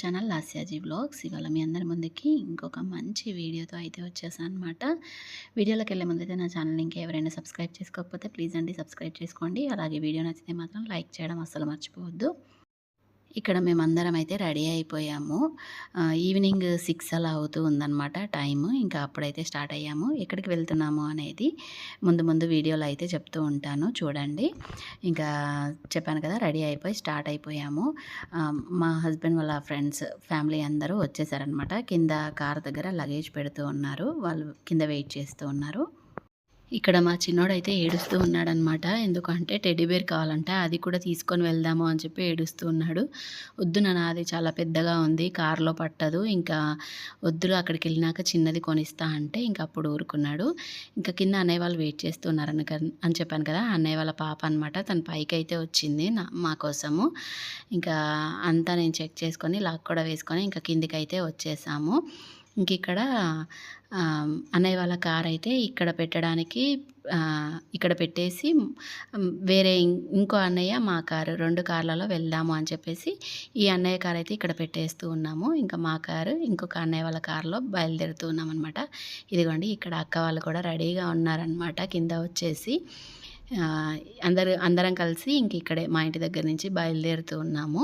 Channel Lasyaji blogs ఇవాళ మీ అందరి ముందుకి ఇంకొక మంచి వీడియోతో అయితే వచ్చేసాను అనమాట వీడియోలోకి వెళ్ళే ముందైతే నా ఛానల్ ఇంకా ఎవరైనా సబ్స్క్రైబ్ చేసుకోకపోతే ప్లీజ్ అండి సబ్స్క్రైబ్ చేసుకోండి. అలాగే వీడియో నచ్చితే మాత్రం లైక్ చేయడం అస్సలు మర్చిపోవద్దు. ఇక్కడ మేమందరం అయితే రెడీ అయిపోయాము. ఈవినింగ్ సిక్స్ అలా అవుతూ ఉందన్నమాట టైము. ఇంకా అప్పుడైతే స్టార్ట్ అయ్యాము. ఎక్కడికి వెళ్తున్నాము అనేది ముందు ముందు వీడియోలో అయితే చెప్తూ ఉంటాను. చూడండి. ఇంకా చెప్పాను కదా రెడీ అయిపోయి స్టార్ట్ అయిపోయాము. మా హస్బెండ్ వాళ్ళ ఫ్రెండ్స్ ఫ్యామిలీ అందరూ వచ్చేసారనమాట కింద కార్ దగ్గర లగేజ్ పెడుతూ ఉన్నారు. వాళ్ళు కింద వెయిట్ చేస్తూ ఉన్నారు. ఇక్కడ మా చిన్నోడైతే ఏడుస్తూ ఉన్నాడనమాట ఎందుకంటే టెడ్డీబేర్ కావాలంటే అది కూడా తీసుకొని వెళ్దాము అని చెప్పి ఏడుస్తూ ఉన్నాడు. వద్దు నాన్న అది చాలా పెద్దగా ఉంది కారులో పట్టదు. ఇంకా వద్దులు అక్కడికి వెళ్ళినాక చిన్నది కొనిస్తా అంటే ఇంకా అప్పుడు ఊరుకున్నాడు. ఇంకా కింద అన్నయ్య వాళ్ళు వెయిట్ చేస్తున్నారని అని చెప్పాను కదా అన్నయ్య వాళ్ళ పాప అనమాట తన పైకి అయితే వచ్చింది నా మా కోసము. ఇంకా అంతా నేను చెక్ చేసుకొని లాక్ కూడా వేసుకొని ఇంకా కిందికి అయితే వచ్చేసాము. ఇంక ఇక్కడ అన్నయ్య వాళ్ళ కార్ అయితే ఇక్కడ పెట్టడానికి ఇక్కడ పెట్టేసి వేరే ఇంకో అన్నయ్య మా కారు రెండు కార్లలో వెళ్దాము అని చెప్పేసి ఈ అన్నయ్య కార్ అయితే ఇక్కడ పెట్టేస్తూ ఉన్నాము. ఇంకా మా కారు ఇంకొక అన్నయ్య వాళ్ళ కారులో బయలుదేరుతూ ఉన్నాం అనమాట ఇదిగోండి ఇక్కడ అక్క వాళ్ళు కూడా రెడీగా ఉన్నారనమాట కింద వచ్చేసి. అందరు అందరం కలిసి ఇంక ఇక్కడే మా ఇంటి దగ్గర నుంచి బయలుదేరుతూ ఉన్నాము.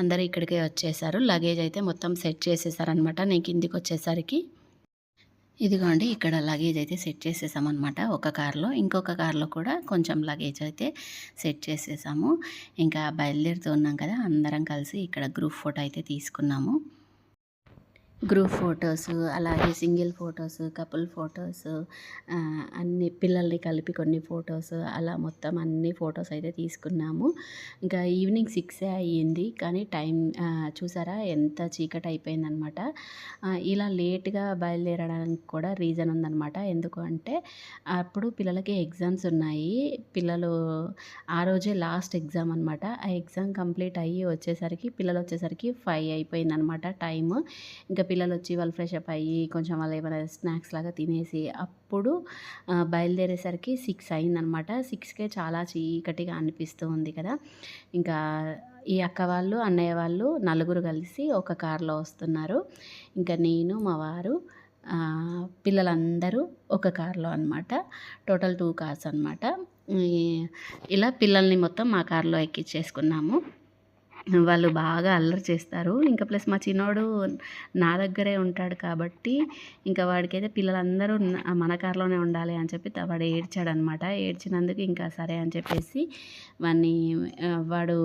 అందరూ ఇక్కడికే వచ్చేసారు. లగేజ్ అయితే మొత్తం సెట్ చేసేసారనమాట నేను కిందికి వచ్చేసరికి. ఇదిగోండి ఇక్కడ లగేజ్ అయితే సెట్ చేసేసామన్నమాట. ఒక కార్లో ఇంకొక కార్లో కూడా కొంచెం లగేజ్ అయితే సెట్ చేసేసాము. ఇంకా బయలుదేరుతూ ఉన్నాం కదా అందరం కలిసి ఇక్కడ గ్రూప్ ఫోటో అయితే తీసుకున్నాము. గ్రూప్ ఫొటోస్ అలాగే సింగిల్ ఫొటోస్ కపుల్ ఫొటోస్ అన్ని పిల్లల్ని కలిపి కొన్ని ఫొటోస్ అలా మొత్తం అన్ని ఫొటోస్ అయితే తీసుకున్నాము. ఇంకా ఈవినింగ్ సిక్సే అయ్యింది కానీ టైం చూసారా ఎంత చీకటి అయిపోయిందనమాట. ఇలా లేట్గా బయలుదేరడానికి కూడా రీజన్ ఉందనమాట. ఎందుకు అంటే అప్పుడు పిల్లలకి ఎగ్జామ్స్ ఉన్నాయి. పిల్లలు ఆ రోజే లాస్ట్ ఎగ్జామ్ అనమాట. ఆ ఎగ్జామ్ కంప్లీట్ అయ్యి వచ్చేసరికి పిల్లలు వచ్చేసరికి ఫైవ్ అయిపోయిందనమాట టైము. ఇంకా పిల్లలు వచ్చి వాళ్ళు ఫ్రెష్ అప్ అయ్యి కొంచెం వాళ్ళు ఏమైనా స్నాక్స్ లాగా తినేసి అప్పుడు బయలుదేరేసరికి సిక్స్ అయిందనమాట. సిక్స్కే చాలా చీకటిగా అనిపిస్తూ ఉంది కదా. ఇంకా ఈ అక్క వాళ్ళు అన్నయ్య వాళ్ళు నలుగురు కలిసి ఒక కారులో వస్తున్నారు. ఇంకా నేను మా వారు పిల్లలందరూ ఒక కార్లో అనమాట టోటల్ టూ కార్స్ అనమాట ఇలా పిల్లల్ని మొత్తం మా కార్లో ఎక్కించేసుకున్నాము వాళ్ళు బాగా అల్లరి చేస్తారు. ఇంకా ప్లస్ మా చిన్నోడు నా దగ్గరే ఉంటాడు కాబట్టి ఇంకా వాడికైతే పిల్లలందరూ మన కారులోనే ఉండాలి అని చెప్పి వాడు ఏడ్చాడనమాట. ఏడ్చినందుకు ఇంకా సరే అని చెప్పేసి వాడిని వాడు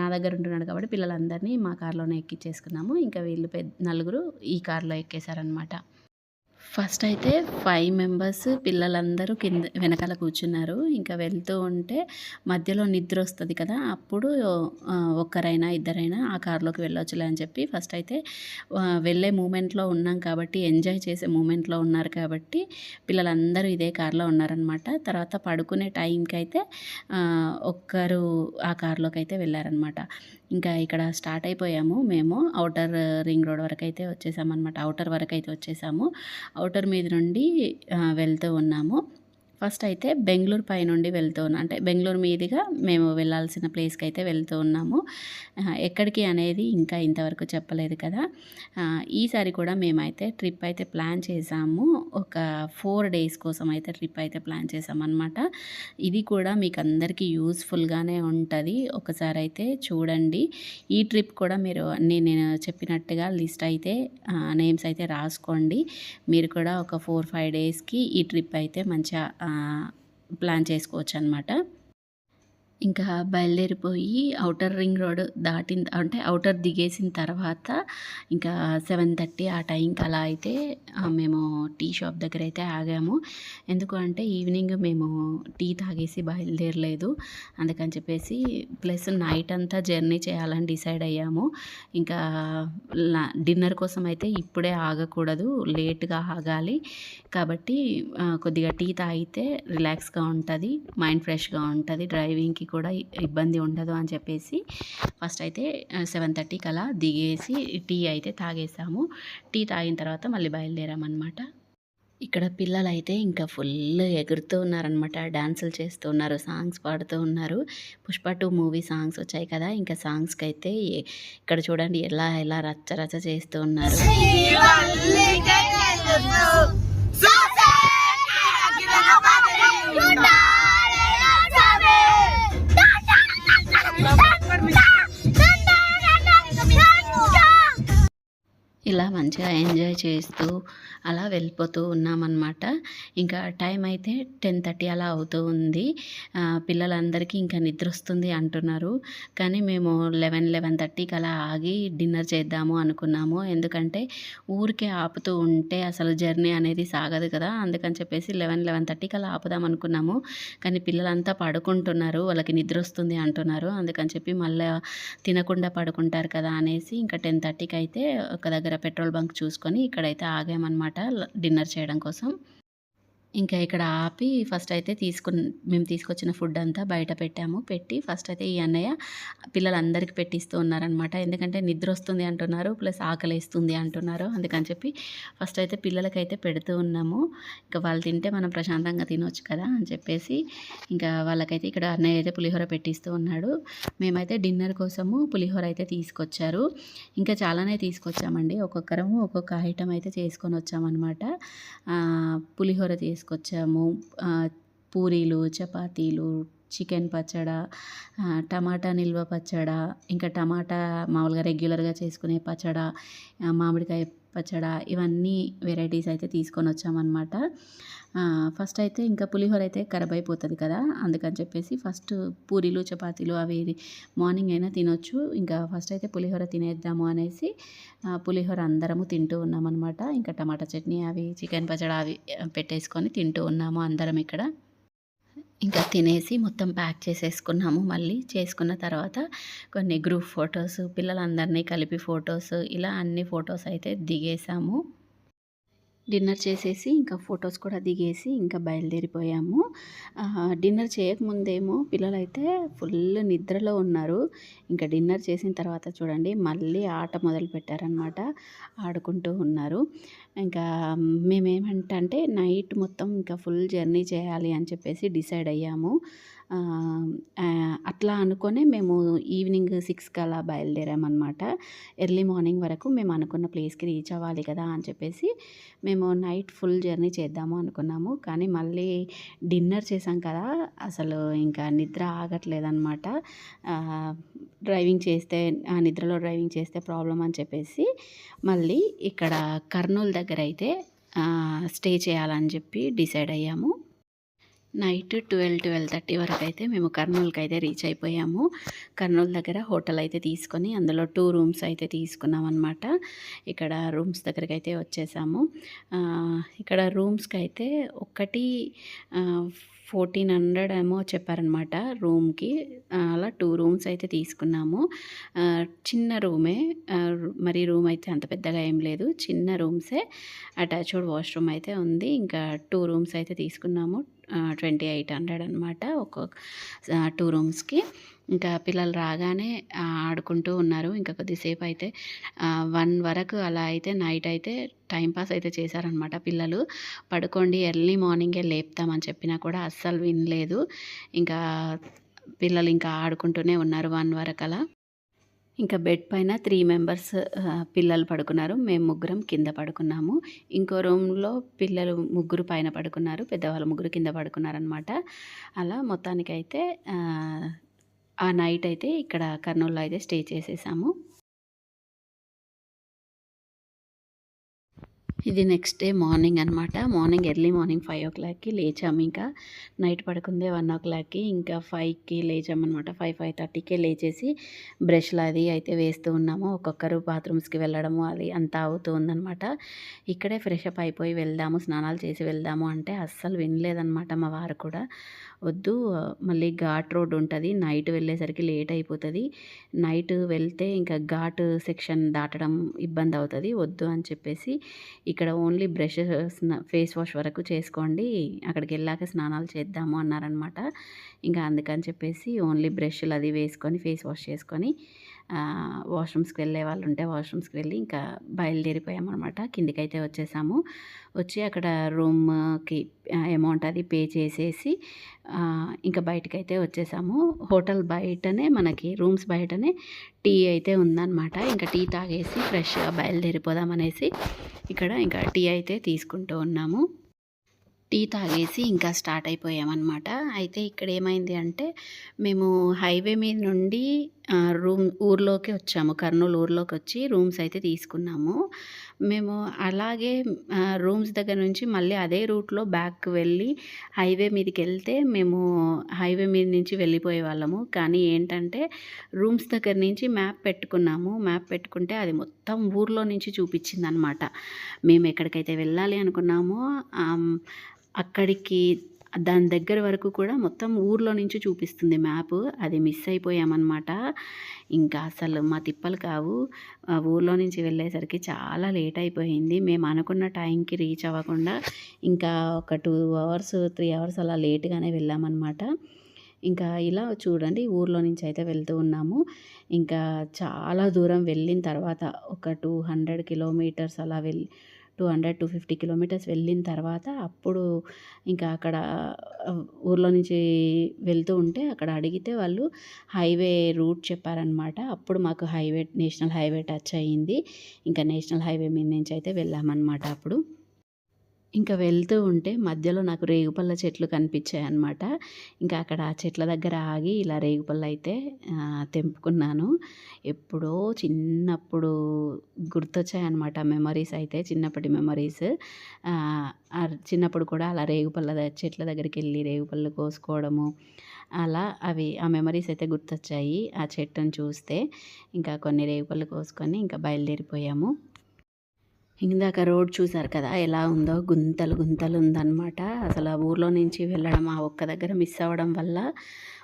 నా దగ్గర ఉంటున్నాడు కాబట్టి పిల్లలందరినీ మా కారులోనే ఎక్కించేసుకున్నాము ఇంకా వీళ్ళు పెద్ద నలుగురు ఈ కారులో ఎక్కేశారనమాట. ఫస్ట్ అయితే ఫైవ్ మెంబర్స్ పిల్లలందరూ కింద వెనకాల కూర్చున్నారు. ఇంకా వెళ్తూ ఉంటే మధ్యలో నిద్ర వస్తుంది కదా అప్పుడు ఒక్కరైనా ఇద్దరైనా ఆ కార్లోకి వెళ్ళొచ్చులే అని చెప్పి ఫస్ట్ అయితే వెళ్ళే మూమెంట్లో ఉన్నాం కాబట్టి ఎంజాయ్ చేసే మూమెంట్లో ఉన్నారు కాబట్టి పిల్లలందరూ ఇదే కార్లో ఉన్నారనమాట తర్వాత పడుకునే టైంకి అయితే ఒక్కరు ఆ కార్లోకి అయితే వెళ్ళారనమాట ఇంకా ఇక్కడ స్టార్ట్ అయిపోయాము మేము. అవుటర్ రింగ్ రోడ్ వరకు అయితే వచ్చేసామన్నమాట. అవుటర్ వరకు అయితే వచ్చేసాము. అవుటర్ మీద నుండి వెళ్తూ ఉన్నాము. ఫస్ట్ అయితే బెంగళూరు పై నుండి వెళ్తూ ఉన్నాం అంటే బెంగళూరు మీదుగా మేము వెళ్ళాల్సిన ప్లేస్కి అయితే వెళ్తూ ఉన్నాము. ఎక్కడికి అనేది ఇంకా ఇంతవరకు చెప్పలేదు కదా. ఈసారి కూడా మేమైతే ట్రిప్ అయితే ప్లాన్ చేసాము ఒక ఫోర్ డేస్ కోసం అయితే ట్రిప్ అయితే ప్లాన్ చేసామన్నమాట ఇది కూడా మీకు అందరికీ యూస్ఫుల్గానే ఉంటుంది. ఒకసారి అయితే చూడండి. ఈ ట్రిప్ కూడా మీరు నేను చెప్పినట్టుగా లిస్ట్ అయితే నేమ్స్ అయితే రాసుకోండి. మీరు కూడా ఒక ఫోర్ ఫైవ్ డేస్కి ఈ ట్రిప్ అయితే మంచిగా ప్లాన్ చేసుకోవచ్చు అనమాట ఇంకా బయలుదేరిపోయి అవుటర్ రింగ్ రోడ్ దాటిన అంటే అవుటర్ దిగేసిన తర్వాత ఇంకా సెవెన్ థర్టీ ఆ టైంకి అలా అయితే మేము టీ షాప్ దగ్గర అయితే ఆగాము. ఎందుకు అంటే ఈవినింగ్ మేము టీ తాగేసి బయలుదేరలేదు. అందుకని చెప్పేసి ప్లస్ నైట్ అంతా జర్నీ చేయాలని డిసైడ్ అయ్యాము. ఇంకా డిన్నర్ కోసం అయితే ఇప్పుడే ఆగకూడదు లేట్గా ఆగాలి. కాబట్టి కొద్దిగా టీ తాగితే రిలాక్స్గా ఉంటుంది మైండ్ ఫ్రెష్గా ఉంటుంది డ్రైవింగ్కి కూడా ఇబ్బంది ఉండదు అని చెప్పేసి ఫస్ట్ అయితే సెవెన్ థర్టీకి అలా దిగేసి టీ అయితే తాగేసాము. టీ తాగిన తర్వాత మళ్ళీ బయలుదేరామన్నమాట. ఇక్కడ పిల్లలు అయితే ఇంకా ఫుల్ ఎగురుతూ ఉన్నారనమాట డాన్సులు చేస్తూ ఉన్నారు సాంగ్స్ పాడుతూ ఉన్నారు. పుష్ప టూ మూవీ సాంగ్స్ వచ్చాయి కదా ఇంకా సాంగ్స్కి అయితే ఇక్కడ చూడండి ఎలా ఎలా రచ్చ రచ్చ చేస్తూ ఉన్నారు. ఇలా మంచిగా ఎంజాయ్ చేస్తూ అలా వెళ్ళిపోతూ ఉన్నామన్నమాట. ఇంకా టైం అయితే టెన్ థర్టీ అలా అవుతూ ఉంది. పిల్లలందరికీ ఇంకా నిద్ర వస్తుంది అంటున్నారు. కానీ మేము లెవెన్ లెవెన్ థర్టీకి అలా ఆగి డిన్నర్ చేద్దాము అనుకున్నాము. ఎందుకంటే ఊరికే ఆపుతూ ఉంటే అసలు జర్నీ అనేది సాగదు కదా. అందుకని చెప్పేసి లెవెన్ లెవెన్ థర్టీకి అలా ఆపుదాం అనుకున్నాము. కానీ పిల్లలంతా పడుకుంటున్నారు. వాళ్ళకి నిద్ర వస్తుంది అంటున్నారు. అందుకని చెప్పి మళ్ళీ తినకుండా పడుకుంటారు కదా అనేసి ఇంకా టెన్ థర్టీకి అయితే ఒక దగ్గర పెట్రోల్ బంక్ చూసుకొని ఇక్కడైతే ఆగామన్నమాట. డిన్నర్ చేయడం కోసం. ఇంకా ఇక్కడ ఆపి ఫస్ట్ అయితే తీసుకున్న మేము తీసుకొచ్చిన ఫుడ్ అంతా బయట పెట్టాము. పెట్టి ఫస్ట్ అయితే ఈ అన్నయ్య పిల్లలందరికీ పెట్టిస్తూ ఉన్నారనమాట ఎందుకంటే నిద్ర వస్తుంది అంటున్నారు ప్లస్ ఆకలిస్తుంది అంటున్నారు. అందుకని చెప్పి ఫస్ట్ అయితే పిల్లలకైతే పెడుతూ ఉన్నాము. ఇంకా వాళ్ళు తింటే మనం ప్రశాంతంగా తినొచ్చు కదా అని చెప్పేసి ఇంకా వాళ్ళకైతే ఇక్కడ అన్నయ్య అయితే పులిహోర పెట్టిస్తూ ఉన్నాడు. మేమైతే డిన్నర్ కోసము పులిహోర అయితే తీసుకొచ్చారు. ఇంకా చాలానే తీసుకొచ్చామండి. ఒక్కొక్కరము ఒక్కొక్క ఐటమ్ అయితే చేసుకొని వచ్చామన్నమాట. పులిహోర తీసుకు తీసుకొచ్చాము. పూరీలు చపాతీలు చికెన్ పచ్చడ టమాటా నిల్వ పచ్చడ ఇంకా టమాటా మామూలుగా రెగ్యులర్గా చేసుకునే పచ్చడ మామిడికాయ పచ్చడ ఇవన్నీ వెరైటీస్ అయితే తీసుకొని వచ్చామన్నమాట. ఫస్ట్ అయితే ఇంకా పులిహోర అయితే ఖరాబ్ అయిపోతుంది కదా అందుకని చెప్పేసి ఫస్ట్ పూరీలు చపాతీలు అవి మార్నింగ్ అయినా తినొచ్చు. ఇంకా ఫస్ట్ అయితే పులిహోర తినేద్దాము అనేసి పులిహోర అందరము తింటూ ఉన్నామన్నమాట. ఇంకా టమాటా చట్నీ అవి చికెన్ పచ్చడి అవి పెట్టేసుకొని తింటూ ఉన్నాము అందరం ఇక్కడ. ఇంకా తినేసి మొత్తం ప్యాక్ చేసేసుకున్నాము మళ్ళీ. చేసుకున్న తర్వాత కొన్ని గ్రూప్ ఫొటోస్ పిల్లలందరినీ కలిపి ఫొటోస్ ఇలా అన్ని ఫొటోస్ అయితే దిగేసాము. డిన్నర్ చేసేసి ఇంకా ఫొటోస్ కూడా దిగేసి ఇంకా బయలుదేరిపోయాము. డిన్నర్ చేయకముందేమో పిల్లలైతే ఫుల్ నిద్రలో ఉన్నారు. ఇంకా డిన్నర్ చేసిన తర్వాత చూడండి మళ్ళీ ఆట మొదలు పెట్టారనమాట ఆడుకుంటూ ఉన్నారు. ఇంకా మేమేమంటే అంటే నైట్ మొత్తం ఇంకా ఫుల్ జర్నీ చేయాలి అని చెప్పేసి డిసైడ్ అయ్యాము. అట్లా అనుకొని మేము ఈవినింగ్ సిక్స్కి అలా బయలుదేరామన్నమాట. ఎర్లీ మార్నింగ్ వరకు మేము అనుకున్న ప్లేస్కి రీచ్ అవ్వాలి కదా అని చెప్పేసి మేము నైట్ ఫుల్ జర్నీ చేద్దాము అనుకున్నాము. కానీ మళ్ళీ డిన్నర్ చేసాం కదా అసలు ఇంకా నిద్ర ఆగట్లేదన్నమాట. డ్రైవింగ్ చేస్తే ఆ నిద్రలో డ్రైవింగ్ చేస్తే ప్రాబ్లం అని చెప్పేసి మళ్ళీ ఇక్కడ కర్నూలు దగ్గర అయితే స్టే చేయాలని చెప్పి డిసైడ్ అయ్యాము. నైట్ ట్వెల్వ్ ట్వెల్వ్ థర్టీ వరకు అయితే మేము కర్నూలుకి అయితే రీచ్ అయిపోయాము. కర్నూలు దగ్గర హోటల్ అయితే తీసుకొని అందులో టూ రూమ్స్ అయితే తీసుకున్నాం అనమాట ఇక్కడ రూమ్స్ దగ్గరికి అయితే వచ్చేసాము ఇక్కడ రూమ్స్కి అయితే ఒకటి ఫోర్టీన్ హండ్రెడ్ ఏమో చెప్పారనమాట రూమ్కి. అలా టూ రూమ్స్ అయితే తీసుకున్నాము. చిన్న రూమే మరి రూమ్ అయితే అంత పెద్దగా ఏం లేదు. చిన్న రూమ్సే అటాచ్డ్ వాష్రూమ్ అయితే ఉంది. ఇంకా టూ రూమ్స్ అయితే తీసుకున్నాము. ట్వంటీ ఎయిట్ హండ్రెడ్ అనమాట ఒక్కొక్క టూ రూమ్స్కి. ఇంకా పిల్లలు రాగానే ఆడుకుంటూ ఉన్నారు. ఇంకా కొద్దిసేపు అయితే వన్ వరకు అలా అయితే నైట్ అయితే టైంపాస్ అయితే చేశారనమాట పిల్లలు. పడుకోండి ఎర్లీ మార్నింగే లేపుతామని చెప్పినా కూడా అస్సలు వినలేదు. ఇంకా పిల్లలు ఇంకా ఆడుకుంటూనే ఉన్నారు వన్ వరకు అలా. ఇంకా బెడ్ పైన త్రీ మెంబర్స్ పిల్లలు పడుకున్నారు. మేము ముగ్గురం కింద పడుకున్నాము. ఇంకో రూమ్లో పిల్లలు ముగ్గురు పైన పడుకున్నారు. పెద్దవాళ్ళు ముగ్గురు కింద పడుకున్నారనమాట అలా మొత్తానికైతే ఆ, ఆ నైట్ అయితే ఇక్కడ కర్నూలులో అయితే స్టే చేసేసాము. ఇది నెక్స్ట్ డే మార్నింగ్ అనమాట మార్నింగ్ ఎర్లీ మార్నింగ్ ఫైవ్ ఓ క్లాక్కి లేచాము ఇంకా. నైట్ పడుకుందే వన్ ఓ క్లాక్కి ఇంకా ఫైవ్కి లేచామన్నమాట. ఫైవ్ ఫైవ్ థర్టీకే లేచేసి బ్రష్లు అది అయితే వేస్తూ ఉన్నాము. ఒక్కొక్కరు బాత్రూమ్స్కి వెళ్ళడము అది అంతా అవుతూ ఉందనమాట ఇక్కడే ఫ్రెష్ అప్ అయిపోయి వెళ్దాము స్నానాలు చేసి వెళ్దాము అంటే అస్సలు వినలేదనమాట మా వారు కూడా. వద్దు. మళ్ళీ ఘాట్ రోడ్ ఉంటుంది. నైట్ వెళ్ళేసరికి లేట్ అయిపోతుంది. నైట్ వెళ్తే ఇంకా ఘాట్ సెక్షన్ దాటడం ఇబ్బంది అవుతుంది. వద్దు అని చెప్పేసి ఇక్కడ ఓన్లీ బ్రష్ ఫేస్ వాష్ వరకు చేసుకోండి. అక్కడికి వెళ్ళాక స్నానాలు చేద్దాము అన్నారనమాట ఇంకా అందుకని చెప్పేసి ఓన్లీ బ్రష్లు అది వేసుకొని ఫేస్ వాష్ చేసుకొని వాష్రూమ్స్కి వెళ్ళే వాళ్ళు ఉంటే వాష్రూమ్స్కి వెళ్ళి ఇంకా బయలుదేరిపోయామన్నమాట. కిందికైతే వచ్చేసాము. వచ్చి అక్కడ రూమ్కి అమౌంట్ అది పే చేసేసి ఇంకా బయటకైతే వచ్చేసాము. హోటల్ బయటనే మనకి రూమ్స్ బయటనే టీ అయితే ఉందన్నమాట. ఇంకా టీ తాగేసి ఫ్రెష్గా బయలుదేరిపోదాం అనేసి ఇక్కడ ఇంకా టీ అయితే తీసుకుంటూ ఉన్నాము. టీ తాగేసి ఇంకా స్టార్ట్ అయిపోయామన్నమాట. అయితే ఇక్కడ ఏమైంది అంటే మేము హైవే మీద నుండి రూమ్ ఊర్లోకి వచ్చాము. కర్నూలు ఊర్లోకి వచ్చి రూమ్స్ అయితే తీసుకున్నాము. మేము అలాగే రూమ్స్ దగ్గర నుంచి మళ్ళీ అదే రూట్లో బ్యాక్ వెళ్ళి హైవే మీదకి వెళ్తే మేము హైవే మీద నుంచి వెళ్ళిపోయే వాళ్ళము. కానీ ఏంటంటే రూమ్స్ దగ్గర నుంచి మ్యాప్ పెట్టుకున్నాము. మ్యాప్ పెట్టుకుంటే అది మొత్తం ఊర్లో నుంచి చూపించింది అనమాట మేము ఎక్కడికైతే వెళ్ళాలి అనుకున్నామో అక్కడికి దాని దగ్గర వరకు కూడా మొత్తం ఊర్లో నుంచి చూపిస్తుంది మ్యాప్. అది మిస్ అయిపోయామన్నమాట. ఇంకా అసలు మా తిప్పలు కావు. ఆ ఊర్లో నుంచి వెళ్ళేసరికి చాలా లేట్ అయిపోయింది. మేము అనుకున్న టైంకి రీచ్ అవ్వకుండా ఇంకా ఒక టూ అవర్స్ త్రీ అవర్స్ అలా లేట్గానే వెళ్ళామన్నమాట. ఇంకా ఇలా చూడండి ఊర్లో నుంచి అయితే వెళ్తూ ఉన్నాము. ఇంకా చాలా దూరం వెళ్ళిన తర్వాత ఒక టూ హండ్రెడ్ కిలోమీటర్స్ అలా వెళ్ళి two hundred two fifty kilometres వెళ్ళిన తర్వాత అప్పుడు ఇంకా అక్కడ ఊర్లో నుంచి వెళ్తూ ఉంటే అక్కడ అడిగితే వాళ్ళు హైవే రూట్ చెప్పారనమాట అప్పుడు మాకు హైవే నేషనల్ హైవే టచ్ అయ్యింది ఇంకా నేషనల్ హైవే మీద నుంచి అయితే వెళ్ళామన్నమాట అప్పుడు. ఇంకా వెళ్తూ ఉంటే మధ్యలో నాకు రేగుపళ్ళ చెట్లు కనిపించాయి అనమాట ఇంకా అక్కడ ఆ చెట్ల దగ్గర ఆగి ఇలా రేగుపళ్ళు అయితే తెంపుకున్నాను. ఎప్పుడో చిన్నప్పుడు గుర్తొచ్చాయన్నమాట మెమరీస్ అయితే చిన్నప్పటి మెమరీస్. చిన్నప్పుడు కూడా అలా రేగుపళ్ళ చెట్ల దగ్గరికి వెళ్ళి రేగుపళ్ళు కోసుకోవడము అలా అవి ఆ మెమరీస్ అయితే గుర్తొచ్చాయి ఆ చెట్టును చూస్తే. ఇంకా కొన్ని రేగుపళ్ళు కోసుకొని ఇంకా బయలుదేరిపోయాము. ఇందాక రోడ్ చూశారు కదా ఎలా ఉందో గుంతలు గుంతలు ఉందన్నమాట. అసలు ఆ ఊర్లో నుంచి వెళ్ళడం ఆ ఒక్క దగ్గర మిస్ అవ్వడం వల్ల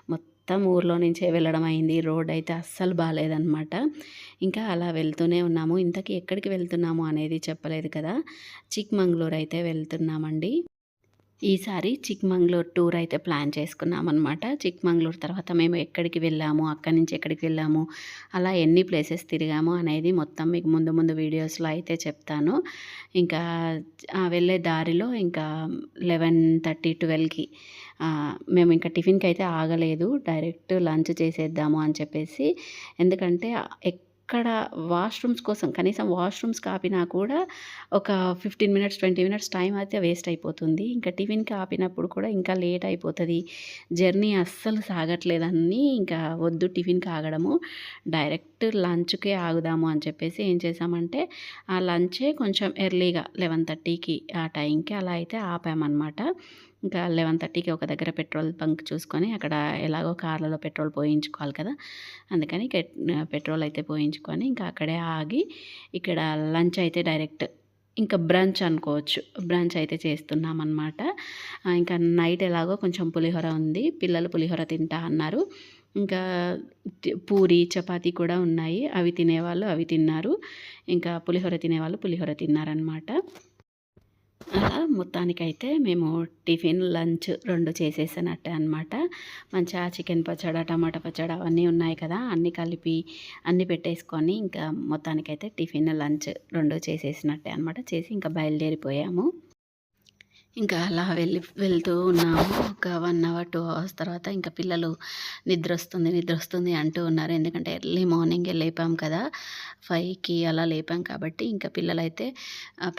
మొత్తం ఊర్లో నుంచే వెళ్ళడం అయింది. రోడ్ అయితే అస్సలు బాగాలేదన్నమాట. ఇంకా అలా వెళ్తూనే ఉన్నాము. ఇంతకీ ఎక్కడికి వెళ్తున్నాము అనేది చెప్పలేదు కదా. చిక్మంగళూరు అయితే వెళ్తున్నామండి. ఈసారి చిక్మంగళూరు టూర్ అయితే ప్లాన్ చేసుకున్నామన్నమాట. అనమాట తర్వాత మేము ఎక్కడికి వెళ్ళాము అక్కడి నుంచి ఎక్కడికి వెళ్ళాము అలా ఎన్ని ప్లేసెస్ తిరిగాము అనేది మొత్తం మీకు ముందు ముందు వీడియోస్లో అయితే చెప్తాను. ఇంకా ఆ వెళ్ళే దారిలో ఇంకా లెవెన్ థర్టీ ట్వెల్వ్కి మేము ఇంకా టిఫిన్కి అయితే ఆగలేదు. డైరెక్ట్ లంచ్ చేసేద్దాము అని చెప్పేసి. ఎందుకంటే ఎక్కడ వాష్రూమ్స్ కోసం కనీసం వాష్రూమ్స్ కాపినా కూడా ఒక fifteen minutes twenty minutes time అయితే వేస్ట్ అయిపోతుంది. ఇంకా టిఫిన్కి ఆపినప్పుడు కూడా ఇంకా లేట్ అయిపోతుంది. జర్నీ అస్సలు సాగట్లేదని ఇంకా వద్దు టిఫిన్కి ఆగడము డైరెక్ట్ లంచ్కే ఆగుదాము అని చెప్పేసి ఏం చేసామంటే ఆ లంచే కొంచెం ఎర్లీగా లెవెన్ థర్టీకి ఆ టైంకి అలా అయితే ఆపామన్నమాట. ఇంకా లెవెన్ థర్టీకి ఒక దగ్గర పెట్రోల్ బంక్ చూసుకొని అక్కడ ఎలాగో కార్లలో పెట్రోల్ పోయించుకోవాలి కదా అందుకని పెట్రోల్ అయితే పోయించుకొని ఇంకా అక్కడే ఆగి ఇక్కడ లంచ్ అయితే డైరెక్ట్ ఇంకా బ్రంచ్ అనుకోవచ్చు బ్రంచ్ అయితే చేస్తున్నాం అనమాట ఇంకా నైట్ ఎలాగో కొంచెం పులిహోర ఉంది పిల్లలు పులిహోర తింటా అన్నారు. ఇంకా పూరి చపాతీ కూడా ఉన్నాయి. అవి తినేవాళ్ళు అవి తిన్నారు. ఇంకా పులిహోర తినేవాళ్ళు పులిహోర తిన్నారనమాట అలా మొత్తానికైతే మేము టిఫిన్ లంచ్ రెండు చేసేసినట్టే అనమాట మంచిగా చికెన్ పచ్చడి టమాటా పచ్చడి అవన్నీ ఉన్నాయి కదా అన్నీ కలిపి అన్నీ పెట్టేసుకొని ఇంకా మొత్తానికైతే టిఫిన్ లంచ్ రెండు చేసేసినట్టే అనమాట చేసి ఇంకా బయలుదేరిపోయాము. ఇంకా అలా వెళ్ళి వెళ్తూ ఉన్నాము. ఒక వన్ అవర్ టూ అవర్స్ తర్వాత ఇంకా పిల్లలు నిద్ర వస్తుంది నిద్ర వస్తుంది అంటూ ఉన్నారు. ఎందుకంటే ఎర్లీ మార్నింగే లేపాం కదా. ఫైవ్కి అలా లేపాం కాబట్టి ఇంకా పిల్లలైతే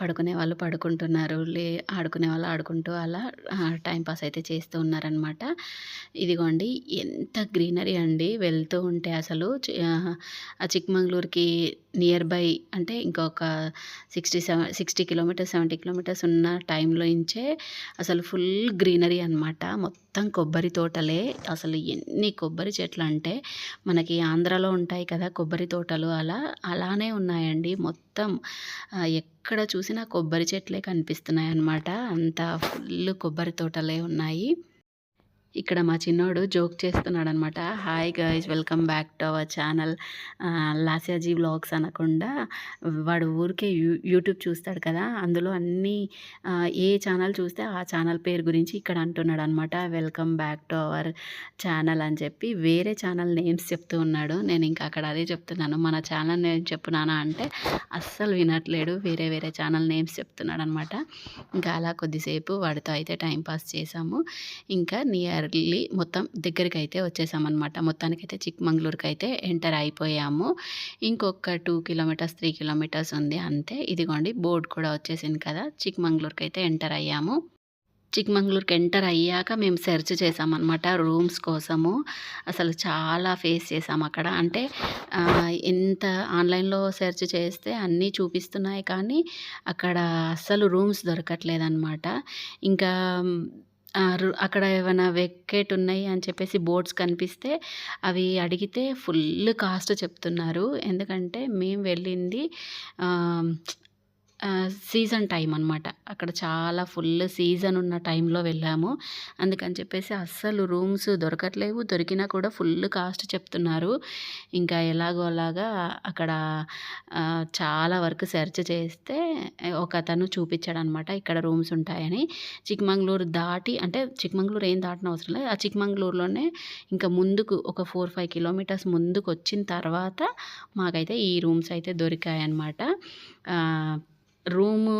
పడుకునే వాళ్ళు పడుకుంటున్నారు. లే ఆడుకునే వాళ్ళు ఆడుకుంటూ అలా టైంపాస్ అయితే చేస్తూ ఉన్నారనమాట ఇదిగోండి ఎంత గ్రీనరీ అండి వెళ్తూ ఉంటే అసలు. ఆ, ఆ చిక్మంగళూరుకి నియర్ బై అంటే ఇంకొక sixty seven sixty kilometres seventy kilometres ఉన్న టైంలో ఇంచే అసలు ఫుల్ గ్రీనరీ అన్నమాట. మొత్తం కొబ్బరి తోటలే. అసలు ఎన్ని కొబ్బరి చెట్లు అంటే మనకి ఆంధ్రాలో ఉంటాయి కదా కొబ్బరి తోటలు అలా. అలానే ఉన్నాయండి. మొత్తం ఎక్కడ చూసినా కొబ్బరి చెట్లే కనిపిస్తున్నాయి అన్నమాట అంత ఫుల్ కొబ్బరి తోటలే ఉన్నాయి. ఇక్కడ మా చిన్నోడు జోక్ చేస్తున్నాడు అనమాట hi guys welcome back to our channel Lasyaji Lasyaji vlogs అనకుండా వాడు ఊరికే యూ యూట్యూబ్ చూస్తాడు కదా! అందులో అన్నీ ఏ ఛానల్ చూస్తే ఆ ఛానల్ పేరు గురించి ఇక్కడ అంటున్నాడు అనమాట welcome back to our channel అని చెప్పి వేరే ఛానల్ నేమ్స్ చెప్తూ ఉన్నాడు. నేను ఇంకా అక్కడ అదే చెప్తున్నాను. మన ఛానల్ నేమ్ చెప్పు నాన్న అంటే అస్సలు వినట్లేడు. వేరే వేరే ఛానల్ నేమ్స్ చెప్తున్నాడు అనమాట ఇంకా అలా కొద్దిసేపు వాడితో అయితే టైంపాస్ చేశాము. ఇంకా నియర్లీ మొత్తం అయితే వచ్చేసామనమాట. మొత్తానికైతే అయితే ఎంటర్ అయిపోయాము. ఇంకొక టూ కిలోమీటర్స్, త్రీ కిలోమీటర్స్ ఉంది అంతే. ఇదిగోండి బోర్డు కూడా వచ్చేసింది కదా! చిక్మంగళూరుకైతే ఎంటర్ అయ్యాము. చిక్మంగళూరుకి ఎంటర్ అయ్యాక మేము సెర్చ్ చేసామన్నమాట రూమ్స్ కోసము. అసలు చాలా ఫేస్ చేసాం అక్కడ. అంటే ఎంత ఆన్‌లైన్‌లో సెర్చ్ చేస్తే అన్నీ చూపిస్తున్నాయి కానీ అక్కడ అస్సలు రూమ్స్ దొరకట్లేదనమాట. ఇంకా అక్కడ ఏమైనా వెకేట్ ఉన్నాయి అని చెప్పేసి బోర్డ్స్ కనిపిస్తే అవి అడిగితే ఫుల్ కాస్ట్ చెప్తున్నారు. ఎందుకంటే మేము వెళ్ళింది సీజన్ టైం అనమాట. అక్కడ చాలా ఫుల్ సీజన్ ఉన్న టైంలో వెళ్ళాము. అందుకని చెప్పేసి అస్సలు రూమ్స్ దొరకట్లేవు. దొరికినా కూడా ఫుల్ కాస్ట్ చెప్తున్నారు. ఇంకా ఎలాగో అలాగా అక్కడ చాలా వరకు సెర్చ్ చేస్తే ఒకతను చూపించాడనమాట. ఇక్కడ రూమ్స్ ఉంటాయని. చిక్మంగళూరు దాటి అంటే చిక్మంగళూరు ఏం దాటిన అవసరం లేదు. ఆ చిక్మంగళూరులోనే ఇంకా ముందుకు ఒక 4, 5 కిలోమీటర్స్ ముందుకు వచ్చిన తర్వాత మాకైతే ఈ రూమ్స్ అయితే దొరికాయనమాట. రూము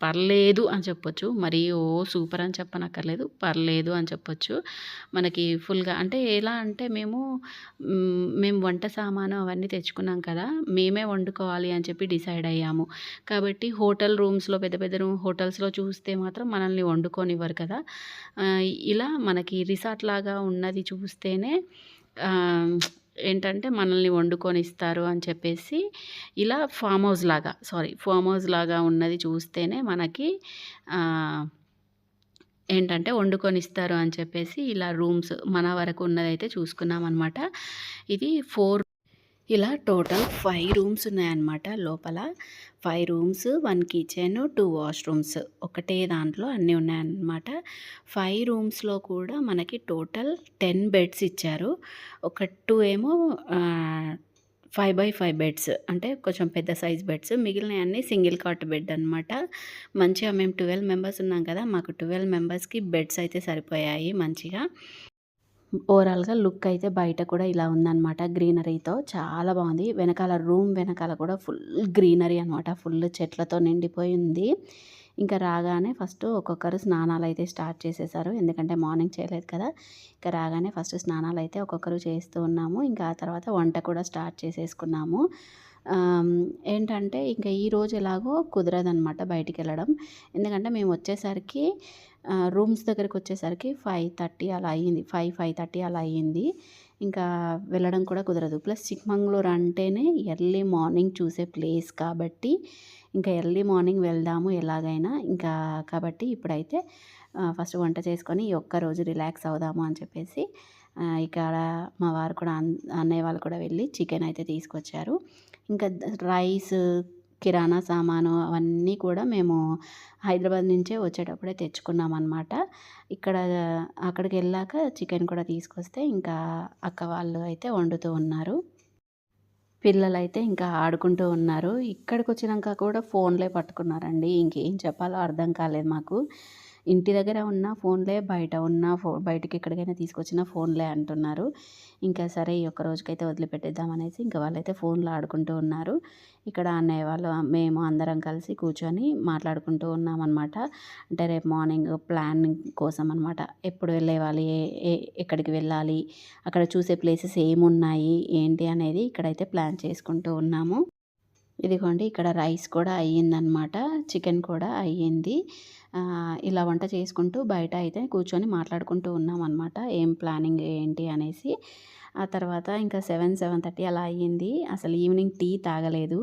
పర్లేదు అని చెప్పొచ్చు. మరి ఓ సూపర్ అని చెప్పనక్కర్లేదు. పర్లేదు అని చెప్పొచ్చు. మనకి ఫుల్‌గా అంటే ఎలా అంటే మేము మేము వంట సామాను అవన్నీ తెచ్చుకున్నాం కదా! మేమే వండుకోవాలి అని చెప్పి డిసైడ్ అయ్యాము. కాబట్టి హోటల్ రూమ్స్‌లో పెద్ద పెద్ద రూమ్ హోటల్స్‌లో చూస్తే మాత్రం మనల్ని వండుకొనివ్వరు కదా! ఇలా మనకి రిసార్ట్ లాగా ఉన్నది చూస్తేనే ఏంటంటే మనల్ని వండుకొని ఇస్తారు అని చెప్పేసి ఇలా ఫార్మ్ హౌస్ లాగా సారీ ఫార్మ్ హౌస్ లాగా ఉన్నది చూస్తేనే మనకి ఏంటంటే వండుకొని ఇస్తారు అని చెప్పేసి ఇలా రూమ్స్ మన వరకు ఉన్నదైతే చూసుకున్నాం అనమాట ఇది ఫోర్ ఇలా టోటల్ ఫైవ్ రూమ్స్ ఉన్నాయన్నమాట లోపల. Five rooms, one kitchen, two washrooms ఒకటే దాంట్లో అన్నీ ఉన్నాయన్నమాట. ఫైవ్ రూమ్స్‌లో కూడా మనకి టోటల్ 10 బెడ్స్ ఇచ్చారు. ఒక టూ ఏమో ఫైవ్ బై ఫైవ్ బెడ్స్ అంటే కొంచెం పెద్ద సైజ్ బెడ్స్. మిగిలినయన్నీ సింగిల్ కాట్ బెడ్ అనమాట. మంచిగా మేము 12 మెంబర్స్ ఉన్నాం కదా! మాకు 12 మెంబర్స్‌కి బెడ్స్ అయితే సరిపోయాయి మంచిగా. ఓవరాల్‌గా లుక్ అయితే బయట కూడా ఇలా ఉందన్నమాట గ్రీనరీతో. చాలా బాగుంది వెనకాల రూమ్ వెనకాల కూడా ఫుల్ గ్రీనరీ అనమాట. ఫుల్ చెట్లతో నిండిపోయి ఉంది. ఇంకా రాగానే ఫస్ట్ ఒక్కొక్కరు స్నానాలు అయితే స్టార్ట్ చేసేసారు. ఎందుకంటే మార్నింగ్ చేయలేదు కదా! ఇంకా రాగానే ఫస్ట్ స్నానాలు అయితే ఒక్కొక్కరు చేస్తూ ఉన్నాము. ఇంకా ఆ తర్వాత వంట కూడా స్టార్ట్ చేసేసుకున్నాము. ఏంటంటే ఇంకా ఈరోజు ఎలాగో కుదరదనమాట బయటికెళ్ళడం. ఎందుకంటే మేము వచ్చేసరికి రూమ్స్ దగ్గరికి వచ్చేసరికి ఫైవ్ థర్టీ అలా అయ్యింది. 5, 5:30 అలా అయ్యింది. ఇంకా వెళ్ళడం కూడా కుదరదు. ప్లస్ చిక్మంగళూరు అంటేనే ఎర్లీ మార్నింగ్ చూసే ప్లేస్ కాబట్టి ఇంకా ఎర్లీ మార్నింగ్ వెళ్దాము ఎలాగైనా. ఇంకా కాబట్టి ఇప్పుడైతే ఫస్ట్ వంట చేసుకొని ఈ ఒక్కరోజు రిలాక్స్ అవుదాము అని చెప్పేసి ఇక్కడ మా వారు కూడా అన్ అన్నయ్య వాళ్ళు కూడా వెళ్ళి చికెన్ అయితే తీసుకొచ్చారు. ఇంకా రైస్, కిరాణా సామాను అవన్నీ కూడా మేము హైదరాబాద్ నుంచే వచ్చేటప్పుడే తెచ్చుకున్నామనమాట. ఇక్కడ అక్కడికి వెళ్ళాక చికెన్ కూడా తీసుకొస్తే ఇంకా అక్క వాళ్ళు అయితే వండుతూ ఉన్నారు. పిల్లలైతే ఇంకా ఆడుకుంటూ ఉన్నారు. ఇక్కడికి వచ్చినాక కూడా ఫోన్‌లే పట్టుకున్నారండి. ఇంకేం చెప్పాలో అర్థం కాలేదు మాకు. ఇంటి దగ్గర ఉన్న ఫోన్‌లే, బయట ఉన్న ఫో బయటకు ఎక్కడికైనా తీసుకొచ్చిన ఫోన్‌లే అంటున్నారు. ఇంకా సరే ఈ ఒక్క రోజుకైతే వదిలిపెట్టేద్దాం అనేసి ఇంకా వాళ్ళైతే ఫోన్‌లో ఆడుకుంటూ ఉన్నారు. ఇక్కడ అన్నయ్య వాళ్ళు, మేము అందరం కలిసి కూర్చొని మాట్లాడుకుంటూ ఉన్నామనమాట. అంటే రేపు మార్నింగ్ ప్లానింగ్ కోసం అనమాట. ఎప్పుడు వెళ్ళేవాలి ఏ ఏ ఎక్కడికి వెళ్ళాలి? అక్కడ చూసే ప్లేసెస్ ఏమున్నాయి? ఏంటి అనేది ఇక్కడైతే ప్లాన్ చేసుకుంటూ ఉన్నాము. ఇదిగోండి ఇక్కడ రైస్ కూడా అయ్యిందనమాట. చికెన్ కూడా అయ్యింది. ఇలా వంట చేసుకుంటూ బయట అయితే కూర్చొని మాట్లాడుకుంటూ ఉన్నామనమాట. ఏం ప్లానింగ్ ఏంటి అనేసి. ఆ తర్వాత ఇంకా 7, 7:30 అలా అయ్యింది. అసలు ఈవినింగ్ టీ తాగలేదు.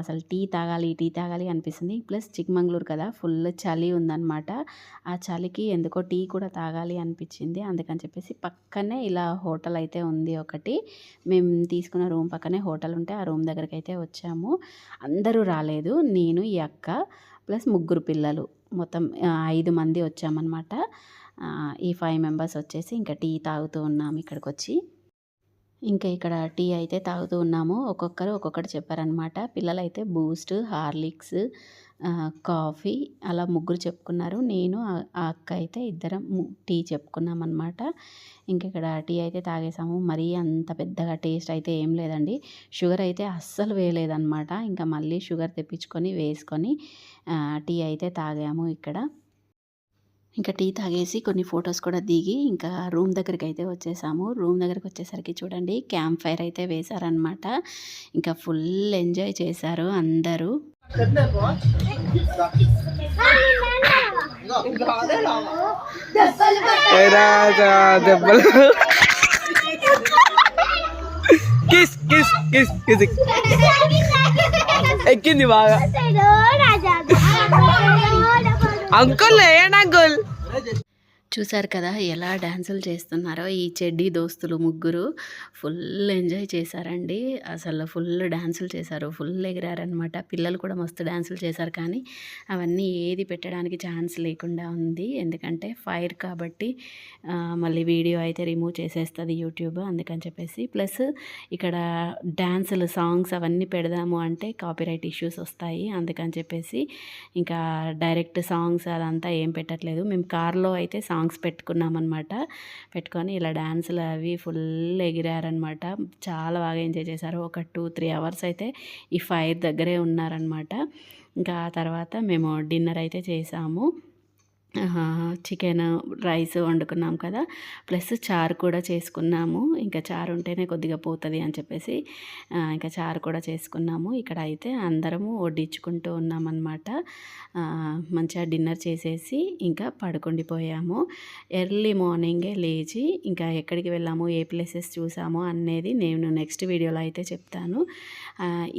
అసలు టీ తాగాలి, టీ తాగాలి అనిపిస్తుంది. ప్లస్ చిక్మంగళూరు కదా! ఫుల్ చలి ఉందనమాట. ఆ చలికి ఎందుకో టీ కూడా తాగాలి అనిపించింది. అందుకని చెప్పేసి పక్కనే ఇలా హోటల్ అయితే ఉంది ఒకటి. మేము తీసుకున్న రూమ్ పక్కనే హోటల్ ఉంటే ఆ రూమ్ దగ్గరకైతే వచ్చాము. అందరూ రాలేదు. నేను, ఈ అక్క ప్లస్ ముగ్గురు పిల్లలు. మొత్తం ఐదు మంది వచ్చామనమాట. ఈ ఫైవ్ మెంబర్స్ వచ్చేసి ఇంకా టీ తాగుతూ ఉన్నాము ఇక్కడికి వచ్చి ఇంకా ఇక్కడ టీ అయితే తాగుతూ ఉన్నాము. ఒక్కొక్కరు ఒక్కొక్కటి చెప్పారనమాట పిల్లలైతే బూస్ట్ హార్లిక్స్ కాఫీ అలా ముగ్గురు చెప్పుకున్నారు. నేను ఆ అక్క అయితే ఇద్దరం టీ చెప్పుకున్నాం అనమాట ఇంక ఇక్కడ టీ అయితే తాగేసాము. మరీ అంత పెద్దగా టేస్ట్ అయితే ఏం లేదండి. షుగర్ అయితే అస్సలు వేయలేదన్నమాట. ఇంకా మళ్ళీ షుగర్ తెప్పించుకొని వేసుకొని టీ అయితే తాగాము ఇక్కడ. ఇంకా టీ తాగేసి కొన్ని ఫొటోస్ కూడా దిగి ఇంకా రూమ్ దగ్గరికి అయితే వచ్చేసాము. రూమ్ దగ్గరికి వచ్చేసరికి చూడండి క్యాంప్ ఫైర్ అయితే వేశారనమాట ఇంకా ఫుల్ ఎంజాయ్ చేశారు అందరూ. రాజా దెబ్బలు కిస్ కిస్ కిస్ కిస్ ఎక్కింది బాగా అంకుల్ ఏనా అంకుల్ చూశారు కదా ఎలా డ్యాన్సులు చేస్తున్నారో ఈ చెడ్డీ దోస్తులు ముగ్గురు. ఫుల్ ఎంజాయ్ చేశారండి. అసలు ఫుల్ డ్యాన్సులు చేశారు. ఫుల్ ఎగిరారనమాట పిల్లలు కూడా మస్తు డ్యాన్సులు చేశారు కానీ అవన్నీ ఏది పెట్టడానికి ఛాన్స్ లేకుండా ఉంది. ఎందుకంటే ఫైర్ కాబట్టి మళ్ళీ వీడియో అయితే రిమూవ్ చేసేస్తుంది యూట్యూబ్ అందుకని చెప్పేసి. ప్లస్ ఇక్కడ డ్యాన్సులు సాంగ్స్ అవన్నీ పెడదాము అంటే కాపీరైట్ ఇష్యూస్ వస్తాయి అందుకని చెప్పేసి ఇంకా డైరెక్ట్ సాంగ్స్ అదంతా ఏం పెట్టట్లేదు. మేము కార్లో అయితే సాంగ్స్ పెట్టుకున్నామన్నమాట. పెట్టుకొని ఇలా డ్యాన్సులు అవి ఫుల్ ఎగిరారనమాట చాలా బాగా ఎంజాయ్ చేశారు. ఒక టూ త్రీ అవర్స్ అయితే ఈ ఫైర్ దగ్గరే ఉన్నారనమాట ఇంకా ఆ తర్వాత మేము డిన్నర్ అయితే చేసాము. చికెన్ రైస్ వండుకున్నాం కదా. ప్లస్ చారు కూడా చేసుకున్నాము. ఇంకా చారు ఉంటేనే కొద్దిగా పోతుంది అని చెప్పేసి ఇంకా చారు కూడా చేసుకున్నాము. ఇక్కడ అయితే అందరము వడ్డించుకుంటూ ఉన్నామన్నమాట. మంచిగా డిన్నర్ చేసేసి ఇంకా పడుకుండిపోయాము. ఎర్లీ మార్నింగే లేచి ఇంకా ఎక్కడికి వెళ్ళాము ఏ ప్లేసెస్ చూసాము అనేది నేను నెక్స్ట్ వీడియోలో అయితే చెప్తాను.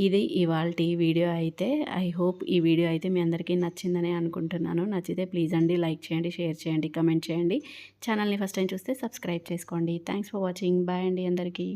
ఇది ఇవాళ వీడియో అయితే. ఐ హోప్ ఈ వీడియో అయితే మీ అందరికీ నచ్చిందని అనుకుంటున్నాను. నచ్చితే ప్లీజ్ అండి లైక్ చేయండి షేర్ చేయండి కమెంట్ చేయండి. ఛానల్ని ఫస్ట్ టైం చూస్తే సబ్స్క్రైబ్ చేసుకోండి. Thanks for watching. బాయ్ అండి అందరికీ.